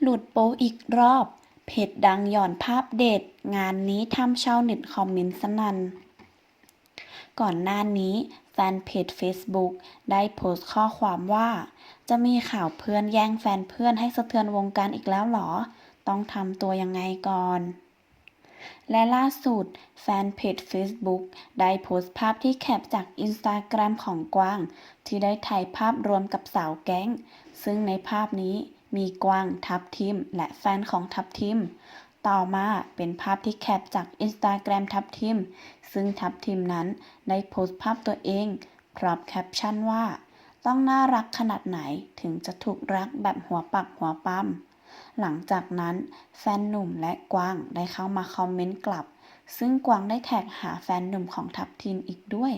หลุดโป๊อีกรอบ เพจดังหย่อนภาพเด็ด งานนี้ทำชาวเน็ตคอมเมนต์สนั่น ก่อนหน้านี้แฟนเพจ Facebook ได้โพสต์ข้อความว่า จะมีข่าวเพื่อนแย่งแฟนเพื่อนให้สะเทือนวงการอีกแล้วเหรอ ต้องทำตัวยังไงก่อนและล่าสุด แฟนเพจ Facebook ได้โพสต์ภาพที่แคปจากอินสตาแกรมของกวาง ที่ได้ถ่ายภาพรวมกับสาวแก๊ง ซึ่งในภาพนี้ มีกวางทับทิม และแฟนของทับทิม ต่อมาเป็นภาพที่แคปจากอินสตาแกรมทับทิม ซึ่งทับทิมนั้นได้โพสต์ภาพตัวเอง พร้อมแคปชั่นว่า ต้องน่ารักขนาดไหนถึงจะถูกรักแบบหัวปักหัวปั๊มหลังจากนั้นแฟนหนุ่มและกวางได้เข้ามาคอมเมนต์กลับ ซึ่งกวางได้แท็กหาแฟนหนุ่มของทับทิมอีกด้วย